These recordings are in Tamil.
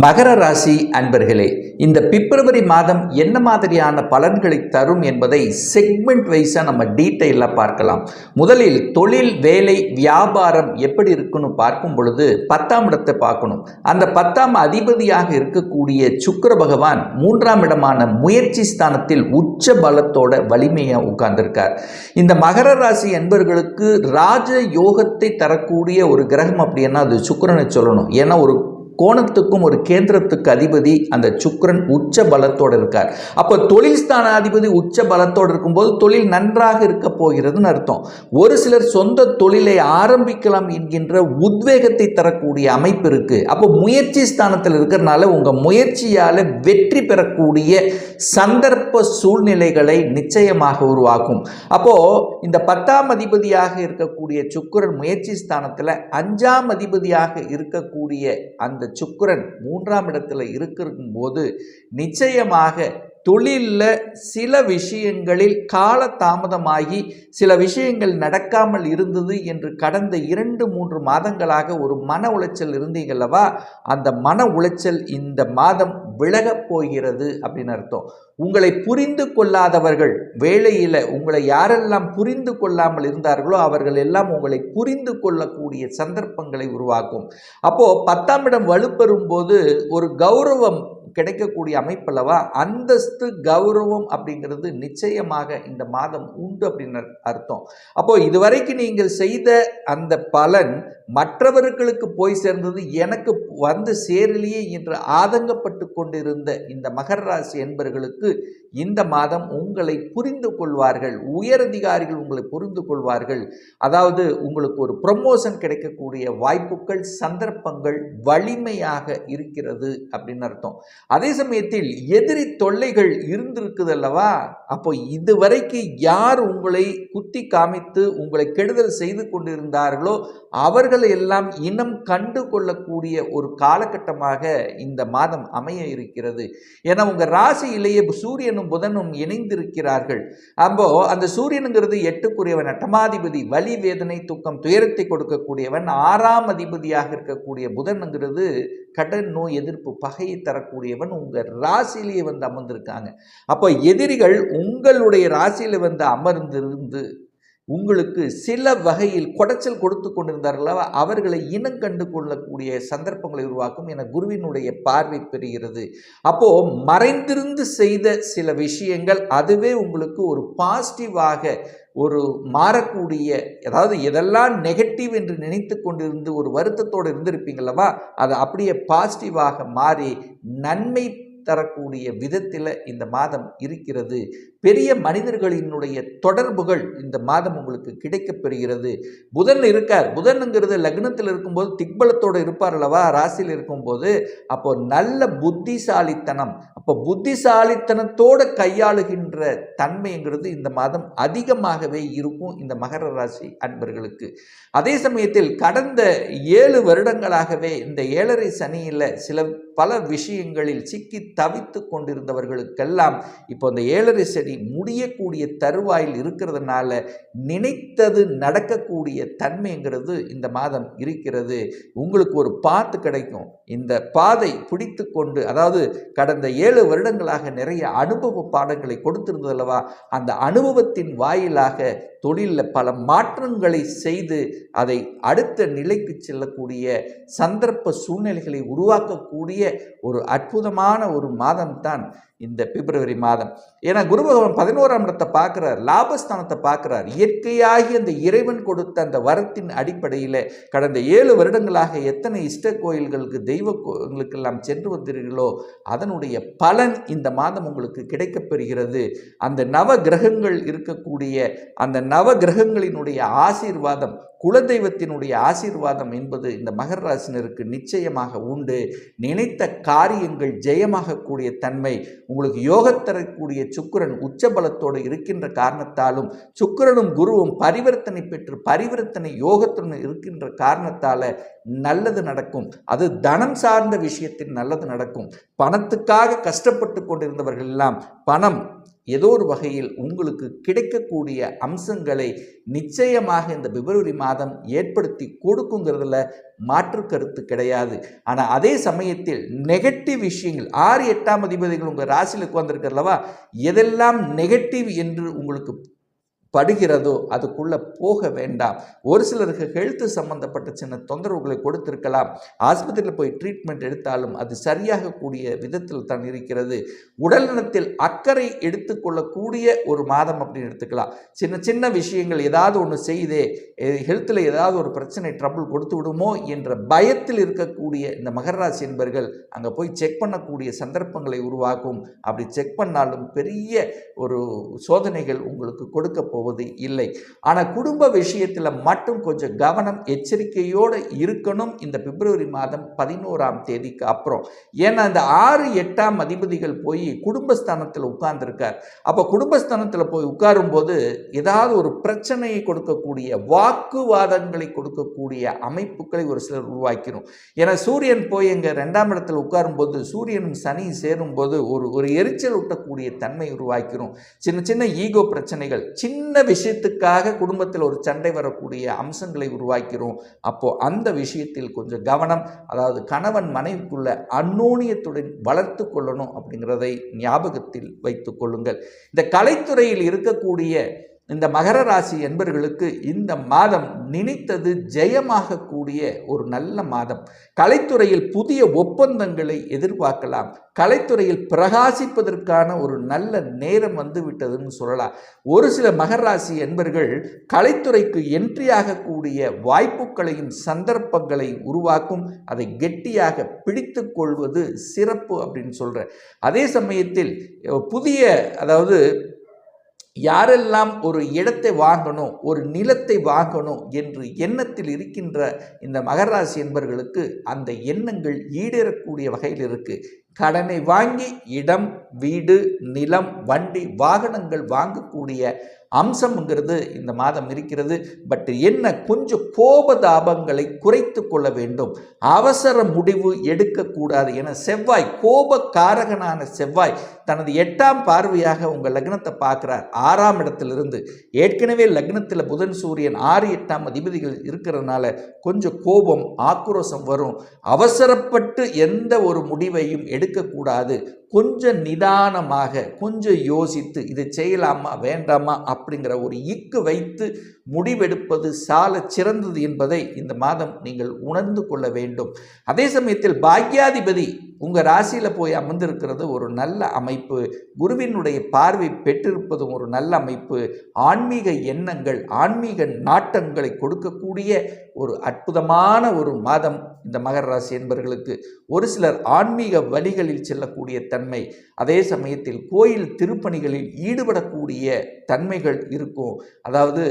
மகர ராசி அன்பர்களே இந்த பிப்ரவரி மாதம் என்ன மாதிரியான பலன்களை தரும் என்பதை செக்மெண்ட் வைஸாக நம்ம டீட்டெயிலாக பார்க்கலாம். முதலில் தொழில் வேலை வியாபாரம் எப்படி இருக்குன்னு பார்க்கும் பொழுது பத்தாம் இடத்தை பார்க்கணும். அந்த பத்தாம் அதிபதியாக இருக்கக்கூடிய சுக்கர பகவான் மூன்றாம் இடமான முயற்சி ஸ்தானத்தில் உச்ச பலத்தோட வலிமையாக உட்கார்ந்திருக்கார். இந்த மகர ராசி என்பர்களுக்கு ராஜ யோகத்தை தரக்கூடிய ஒரு கிரகம் அப்படின்னா அது சுக்கிரனை சொல்லணும். ஏன்னா ஒரு கோணத்துக்கும் ஒரு கேந்திரத்துக்கு அதிபதி அந்த சுக்கிரன் உச்ச பலத்தோடு இருக்கார். அப்போ தொழில் ஸ்தானாதிபதி உச்ச பலத்தோடு இருக்கும்போது தொழில் நன்றாக இருக்க போகிறதுன்னு அர்த்தம். ஒரு சிலர் சொந்த தொழிலை ஆரம்பிக்கலாம் என்கின்ற உத்வேகத்தை தரக்கூடிய அமைப்பு இருக்குது அப்போ முயற்சி ஸ்தானத்தில் இருக்கிறனால உங்கள் முயற்சியால் வெற்றி பெறக்கூடிய சந்தர்ப்ப சூழ்நிலைகளை நிச்சயமாக உருவாக்கும். அப்போ இந்த பத்தாம் அதிபதியாக இருக்கக்கூடிய சுக்கிரன் முயற்சி ஸ்தானத்தில் அஞ்சாம் அதிபதியாக இருக்கக்கூடிய அந்த சுக்கிரன் மூன்றாம் இடத்துல இருக்கும் போது நிச்சயமாக தொழிலில் சில விஷயங்களில் கால தாமதமாகி சில விஷயங்கள் நடக்காமல் இருந்தது என்று கடந்த இரண்டு மூன்று மாதங்களாக ஒரு மன உளைச்சல் இருந்தீங்கல்லவா? அந்த மன உளைச்சல் இந்த மாதம் விலகப் போகிறது அப்படின்னு அர்த்தம். உங்களை புரிந்து கொள்ளாதவர்கள் வேலையில் உங்களை யாரெல்லாம் புரிந்து கொள்ளாமல் இருந்தார்களோ அவர்கள் எல்லாம் உங்களை புரிந்து கொள்ளக்கூடிய சந்தர்ப்பங்களை உருவாக்கும். அப்போது பத்தாம் இடம் வலுப்பெறும் போது ஒரு கௌரவம் கிடைக்கக்கூடிய அமைப்பல்லவா அந்தஸ்து கௌரவம் அப்படிங்கிறது நிச்சயமாக இந்த மாதம் உண்டு அப்படின்னு அர்த்தம். அப்போ இதுவரைக்கும் நீங்கள் செய்த அந்த பலன் மற்றவர்களுக்கு போய் சேர்ந்தது எனக்கு வந்து சேரலையே என்று ஆதங்கப்பட்டு கொண்டிருந்த இந்த மகர ராசி என்பர்களுக்கு இந்த மாதம் உங்களை புரிந்து கொள்வார்கள். உயரதிகாரிகள் உங்களை புரிந்து கொள்வார்கள். அதாவது உங்களுக்கு ஒரு ப்ரொமோஷன் கிடைக்கக்கூடிய வாய்ப்புகள் சந்தர்ப்பங்கள் வலிமையாக இருக்கிறது அப்படின்னு அர்த்தம். அதே சமயத்தில் எதிரி தொல்லைகள் இருந்திருக்குது அல்லவா? அப்போ இதுவரைக்கு யார் உங்களை குத்தி காமித்து உங்களை கெடுதல் செய்து கொண்டிருந்தார்களோ அவர்கள் எல்லாம் இனம் கண்டு கொள்ளக்கூடிய ஒரு காலகட்டமாக இந்த மாதம் அமைய இருக்கிறது. ஏன்னா உங்கள் ராசியிலேயே சூரியனும் புதனும் இணைந்திருக்கிறார்கள். அப்போ அந்த சூரியனுங்கிறது எட்டுக்குரியவன் அட்டமாதிபதி வலி வேதனை தூக்கம் துயரத்தை கொடுக்கக்கூடியவன் ஆறாம் அதிபதியாக இருக்கக்கூடிய புதனுங்கிறது கடன் நோய் எதிர்ப்பு பகையை தரக்கூடியவன் உங்கள் ராசியிலேயே வந்து அமர்ந்திருக்காங்க. அப்போ எதிரிகள் உங்களுடைய ராசியில் வந்து அமர்ந்திருந்து உங்களுக்கு சில வகையில் குடைச்சல் கொடுத்து கொண்டிருந்தார்களா? அவர்களை இனம் கண்டு கொள்ளக்கூடிய சந்தர்ப்பங்களை உருவாக்கும் என குருவினுடைய பார்வை பெறுகிறது அப்போ மறைந்திருந்து செய்த சில விஷயங்கள் அதுவே உங்களுக்கு ஒரு பாசிட்டிவாக ஒரு மாறக்கூடிய அதாவது எதெல்லாம் நெகட்டிவ் என்று நினைத்து கொண்டிருந்து ஒரு வருத்தத்தோடு இருந்திருப்பீங்களவா அது அப்படியே பாசிட்டிவாக மாறி நன்மை தரக்கூடிய விதத்தில் இந்த மாதம் இருக்கிறது. பெரிய மனிதர்களினுடைய தொடர்புகள் இந்த மாதம் உங்களுக்கு கிடைக்கப் பெறுகிறது. புதன் இருக்கார். புதனுங்கிறது லக்னத்தில் இருக்கும்போது திக்பலத்தோடு இருப்பார் அல்லவா? ராசியில் இருக்கும்போது அப்போ நல்ல புத்திசாலித்தனம். அப்போ புத்திசாலித்தனத்தோடு கையாளுகின்ற தன்மைங்கிறது இந்த மாதம் அதிகமாகவே இருக்கும் இந்த மகர ராசி அன்பர்களுக்கு. அதே சமயத்தில் கடந்த ஏழு வருடங்களாகவே இந்த ஏழரை சனியில் சில பல விஷயங்களில் சிக்கி தவித்து கொண்டிருந்தவர்களுக்கெல்லாம் இப்போ இந்த ஏழரை சனி முடியக்கூடிய தருவாயில் இருக்கிறதுனால நினைத்தது நடக்கக்கூடிய தன்மைங்கிறது இந்த மாதம் இருக்கிறது. உங்களுக்கு ஒரு பாத்து கிடைக்கும். இந்த பாதை பிடித்து கொண்டு அதாவது கடந்த ஏழு வருடங்களாக நிறைய அனுபவ பாடங்களை கொடுத்திருந்ததல்லவா அந்த அனுபவத்தின் வாயிலாக தொழிலில் பல மாற்றங்களை செய்து அதை அடுத்த நிலைக்கு செல்லக்கூடிய சந்தர்ப்ப சூழ்நிலைகளை உருவாக்கக்கூடிய ஒரு அற்புதமான ஒரு மாதம்தான் இந்த பிப்ரவரி மாதம். ஏன்னா குரு பகவான் பதினோராம் இடத்தை பார்க்குறார் லாபஸ்தானத்தை பார்க்குறார். இயற்கையாகி அந்த இறைவன் கொடுத்த அந்த வரத்தின் அடிப்படையில் கடந்த ஏழு வருடங்களாக எத்தனை இஷ்ட கோயில்களுக்கு தெய்வ கோயில்களுக்கெல்லாம் சென்று வந்தீர்களோ அதனுடைய பலன் இந்த மாதம் உங்களுக்கு கிடைக்கப்பெறுகிறது அந்த நவ கிரகங்கள் இருக்கக்கூடிய அந்த நவ கிரகங்களினுடைய ஆசீர்வாதம் குலதெய்வத்தினுடைய ஆசீர்வாதம் என்பது இந்த மகர ராசினருக்கு நிச்சயமாக உண்டு. நினைத்த காரியங்கள் ஜெயமாகக்கூடிய தன்மை உங்களுக்கு யோகத்தரக்கூடிய தரக்கூடிய சுக்கிரன் உச்சபலத்தோடு இருக்கின்ற காரணத்தாலும் சுக்கிரனும் குருவும் பரிவர்த்தனை பெற்று பரிவர்த்தனை யோகத்துடன் இருக்கின்ற காரணத்தால் நல்லது நடக்கும். அது தனம் சார்ந்த விஷயத்தில் நல்லது நடக்கும். பணத்துக்காக கஷ்டப்பட்டு கொண்டிருந்தவர்கள் எல்லாம் பணம் ஏதோ ஒரு வகையில் உங்களுக்கு கிடைக்கக்கூடிய அம்சங்களை நிச்சயமாக இந்த பிப்ரவரி மாதம் ஏற்படுத்தி கொடுக்குங்கிறதுல மாற்று கருத்து கிடையாது. ஆனால் அதே சமயத்தில் நெகட்டிவ் விஷயங்கள் ஆறு எட்டாம் அதிபதிகள் உங்கள் ராசியில் உட்கார்ந்துருக்கிறல்லவா எதெல்லாம் நெகட்டிவ் என்று உங்களுக்கு படுகிறதோ அதுக்குள்ளே போக வேண்டாம். ஒரு சிலருக்கு ஹெல்த்து சம்மந்தப்பட்ட சின்ன தொந்தரவுகளை கொடுத்திருக்கலாம். ஆஸ்பத்திரியில் போய் ட்ரீட்மெண்ட் எடுத்தாலும் அது சரியாக கூடிய விதத்தில் தான் இருக்கிறது. உடல்நலத்தில் அக்கறை எடுத்துக்கொள்ளக்கூடிய ஒரு மாதம் அப்படின்னு எடுத்துக்கலாம். சின்ன சின்ன விஷயங்கள் ஏதாவது ஒன்று செய்தே ஹெல்த்தில் ஏதாவது ஒரு பிரச்சனை ட்ரபுள் கொடுத்து விடுமோ என்ற பயத்தில் இருக்கக்கூடிய இந்த மகராசி என்பர்கள் அங்கே போய் செக் பண்ணக்கூடிய சந்தர்ப்பங்களை உருவாக்கும். அப்படி செக் பண்ணாலும் பெரிய ஒரு சோதனைகள் உங்களுக்கு கொடுக்க போவது இல்லை. ஆனால் குடும்ப விஷயத்தில் மட்டும் கொஞ்சம் கவனம் எச்சரிக்கையோடு இருக்கணும் இந்த பிப்ரவரி மாதம் பதினோராம் தேதிக்கு அப்புறம். ஏன்னா இந்த ஆறு எட்டாம் அதிபதிகள் போய் குடும்பஸ்தானத்தில் உட்கார்ந்துருக்கார். அப்போ குடும்பஸ்தானத்தில் போய் உட்காரும்போது ஏதாவது ஒரு பிரச்சனையை கொடுக்கக்கூடிய வாக்குவாதங்களை கொடுக்கக்கூடிய அமைப்புகளை ஒரு சிலர் உருவாக்கிடும் ஏன்னா சூரியன் போய் எங்கள் ரெண்டாம் இடத்துல உட்காரும்போது சூரியனும் சனி சேரும்போது ஒரு ஒரு எரிச்சல் ஊட்டக்கூடிய தன்மை உருவாக்கிடும் சின்ன சின்ன ஈகோ பிரச்சனைகள் சின்ன விஷயத்துக்காக குடும்பத்தில் ஒரு சண்டை வரக்கூடிய அம்சங்களை உருவாக்கிறோம். அப்போ அந்த விஷயத்தில் கொஞ்சம் கவனம் அதாவது கணவன் மனைவிக்குள்ள அந்நோனியத்துடன் வளர்த்து கொள்ளணும் அப்படிங்கிறதை ஞாபகத்தில் வைத்துக் கொள்ளுங்கள். இந்த கலைத்துறையில் இருக்கக்கூடிய இந்த மகர ராசி என்பர்களுக்கு இந்த மாதம் நினைத்தது ஜெயமாகக்கூடிய ஒரு நல்ல மாதம். கலைத்துறையில் புதிய ஒப்பந்தங்களை எதிர்பார்க்கலாம். கலைத்துறையில் பிரகாசிப்பதற்கான ஒரு நல்ல நேரம் வந்து விட்டதுன்னு சொல்லலாம். ஒரு சில மகர ராசி என்பர்கள் கலைத்துறைக்கு என்ட்ரி ஆகக்கூடிய வாய்ப்புகளையும் சந்தர்ப்பங்களை உருவாக்கும் அதை கெட்டியாக பிடித்து கொள்வது சிறப்பு அப்படின்னு சொல்கிறேன் அதே சமயத்தில் புதிய அதாவது யாரெல்லாம் ஒரு இடத்தை வாங்கணும் ஒரு நிலத்தை வாங்கணும் என்று எண்ணத்தில் இருக்கின்ற இந்த மகராசி என்பர்களுக்கு அந்த எண்ணங்கள் ஈடேறக்கூடிய வகையில் இருக்குது கடனை வாங்கி இடம் வீடு நிலம் வண்டி வாகனங்கள் வாங்கக்கூடிய அம்சம்ங்கிறது இந்த மாதம் இருக்கிறது. பட் என்ன கொஞ்சம் கோபதாபங்களை குறைத்து கொள்ள வேண்டும். அவசர முடிவு எடுக்கக்கூடாது என செவ்வாய் கோபக்காரகனான செவ்வாய் தனது எட்டாம் பார்வையாக உங்கள் லக்னத்தை பார்க்குறார். ஆறாம் இடத்திலிருந்து ஏற்கனவே லக்னத்தில் புதன் சூரியன் ஆறு எட்டாம் அதிபதிகள் இருக்கிறதுனால கொஞ்சம் கோபம் ஆக்ரோசம் வரும். அவசரப்பட்டு எந்த ஒரு முடிவையும் எடுக்கக்கூடாது. கொஞ்சம் நிதானமாக கொஞ்சம் யோசித்து இதை செய்யலாமா வேண்டாமா அப்படிங்கிற ஒரு இக்கு வைத்து முடிவெடுப்பது சால சிறந்தது என்பதை இந்த மாதம் நீங்கள் உணர்ந்து கொள்ள வேண்டும். அதே சமயத்தில் பாக்யாதிபதி உங்கள் ராசியில் போய் அமர்ந்திருக்கிறது ஒரு நல்ல அமைப்பு. குருவினுடைய பார்வை பெற்றிருப்பதும் ஒரு நல்ல அமைப்பு. ஆன்மீக எண்ணங்கள் ஆன்மீக நாட்டங்களை கொடுக்கக்கூடிய ஒரு அற்புதமான ஒரு மாதம் இந்த மகர ராசி என்பவர்களுக்கு ஒரு சிலர் ஆன்மீக வழிகளில் செல்லக்கூடிய தன்மை. அதே சமயத்தில் கோயில் திருப்பணிகளில் ஈடுபடக்கூடிய தன்மைகள் இருக்கும். அதாவது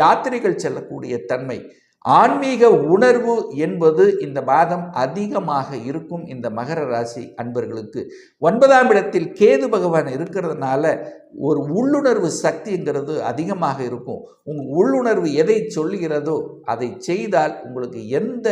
யாத்திரைகள் செல்லக்கூடிய தன்மை. ஆன்மீக உணர்வு என்பது இந்த மாதம் அதிகமாக இருக்கும் இந்த மகர ராசி அன்பர்களுக்கு. ஒன்பதாம் இடத்தில் கேது பகவான் இருக்கிறதுனால ஒரு உள்ளுணர்வு சக்திங்கிறது அதிகமாக இருக்கும். உங்கள் உள்ளுணர்வு எதை சொல்கிறதோ அதை செய்தால் உங்களுக்கு எந்த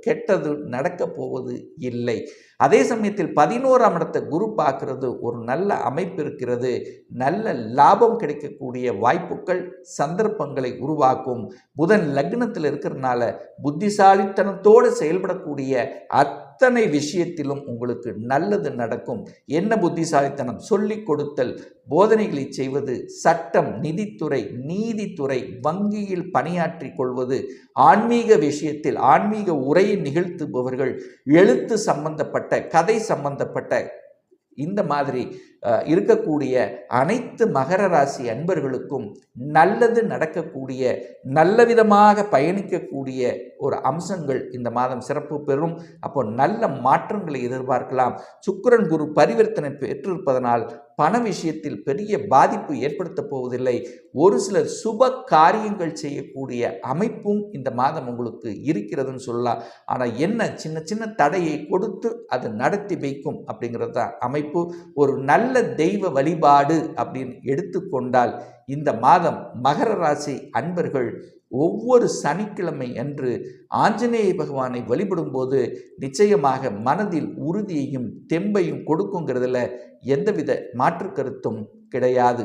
கெட்டது நடக்கப் போவது இல்லை. அதே சமயத்தில் பதினோராம் இடத்தை குரு பார்க்கறது ஒரு நல்ல அமைப்பு இருக்கிறது. நல்ல லாபம் கிடைக்கக்கூடிய வாய்ப்புகள் சந்தர்ப்பங்களை உருவாக்கும். புதன் லக்னத்தில் இருக்கிறதுனால புத்திசாலித்தனத்தோடு செயல்படக்கூடிய அத்தனை விஷயத்திலும் உங்களுக்கு நல்லது நடக்கும். என்ன புத்திசாலித்தனம்? சொல்லிக் கொடுத்தல். போதனைகளை செய்வது. சட்டம் நிதித்துறை நீதித்துறை வங்கியில் பணியாற்றி கொள்வது. ஆன்மீக விஷயத்தில் ஆன்மீக உரையை நிகழ்த்துபவர்கள். எழுத்து சம்பந்தப்பட்ட கதை சம்பந்தப்பட்ட இந்த மாதிரி இருக்கக்கூடிய அனைத்து மகர ராசி அன்பர்களுக்கும் நல்லது நடக்கக்கூடிய நல்ல விதமாக பயணிக்கக்கூடிய ஒரு அம்சங்கள் இந்த மாதம் சிறப்பு பெறும். அப்போ நல்ல மாற்றங்களை எதிர்பார்க்கலாம். சுக்கரன் குரு பரிவர்த்தனை பெற்றிருப்பதனால் பண விஷயத்தில் பெரிய பாதிப்பு ஏற்படுத்த போவதில்லை. ஒரு சிலர் சுப காரியங்கள் செய்யக்கூடிய அமைப்பும் இந்த மாதம் உங்களுக்கு இருக்கிறதுன்னு சொல்லலாம். ஆனால் என்ன சின்ன சின்ன தடையை கொடுத்து அது நடத்தி வைக்கும் அப்படிங்கிறது தான் அமைப்பு. ஒரு நல்ல தெய்வ வழிபாடு அப்படின்னு எடுத்துக்கொண்டால் இந்த மாதம் மகர ராசி அன்பர்கள் ஒவ்வொரு சனிக்கிழமை அன்று ஆஞ்சநேய பகவானை வழிபடும்போது நிச்சயமாக மனதில் உறுதியையும் தெம்பையும் கொடுக்குங்கிறதுல எந்தவித மாற்று கருத்தும் கிடையாது.